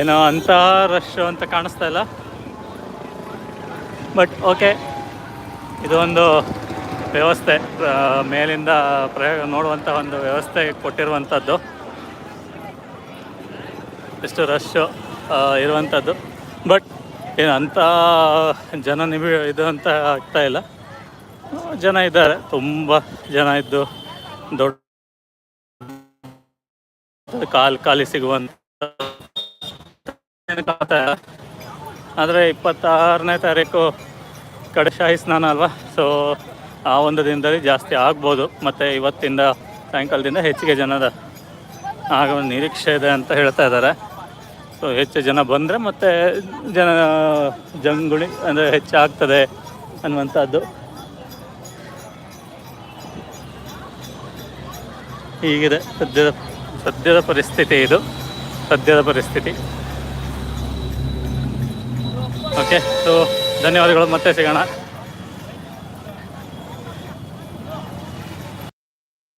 ಏನೋ ಅಂತ ರಶ್ ಅಂತ ಕಾಣಿಸ್ತಾ ಇಲ್ಲ. ಬಟ್ ಓಕೆ ಇದು ಒಂದು ವ್ಯವಸ್ಥೆ ಮೇಲಿಂದ ಪ್ರಯೋಗ ನೋಡುವಂಥ ಒಂದು ವ್ಯವಸ್ಥೆ ಕೊಟ್ಟಿರುವಂಥದ್ದು ಎಷ್ಟು ರಶ್ಶು ಇರುವಂಥದ್ದು ಬಟ್ ಏನು ಅಂಥ ಜನ ನಿಬಿ, ಇದು ಅಂತ ಆಗ್ತಾ ಇಲ್ಲ. ಜನ ಇದ್ದಾರೆ, ತುಂಬ ಜನ ಇದ್ದು ದೊಡ್ಡ ಕಾಲು ಖಾಲಿ ಸಿಗುವಂಥ ಆದರೆ ಇಪ್ಪತ್ತಾರನೇ ತಾರೀಕು ಕಡೆ ಶಾಹಿ ಸ್ನಾನ ಅಲ್ವಾ? ಸೊ ಆ ಒಂದು ದಿನದಲ್ಲಿ ಜಾಸ್ತಿ ಆಗ್ಬೋದು. ಮತ್ತು ಇವತ್ತಿಂದ ಸಾಯಂಕಾಲದಿಂದ ಹೆಚ್ಚಿಗೆ ಜನದ ಆಗುವ ನಿರೀಕ್ಷೆ ಇದೆ ಅಂತ ಹೇಳ್ತಾ ಇದ್ದಾರೆ. ಸೊ ಹೆಚ್ಚು ಜನ ಬಂದರೆ ಮತ್ತು ಜನ ಜಂಗುಳಿ ಅಂದರೆ ಹೆಚ್ಚಾಗ್ತದೆ ಅನ್ನುವಂಥದ್ದು. ಹೀಗಿದೆ. ಸದ್ಯದ ಸದ್ಯದ ಪರಿಸ್ಥಿತಿ ಇದು. ಸದ್ಯದ ಪರಿಸ್ಥಿತಿ. ಓಕೆ ಸೊ ಧನ್ಯವಾದಗಳು ಮತ್ತೆ ಸಿಗೋಣ.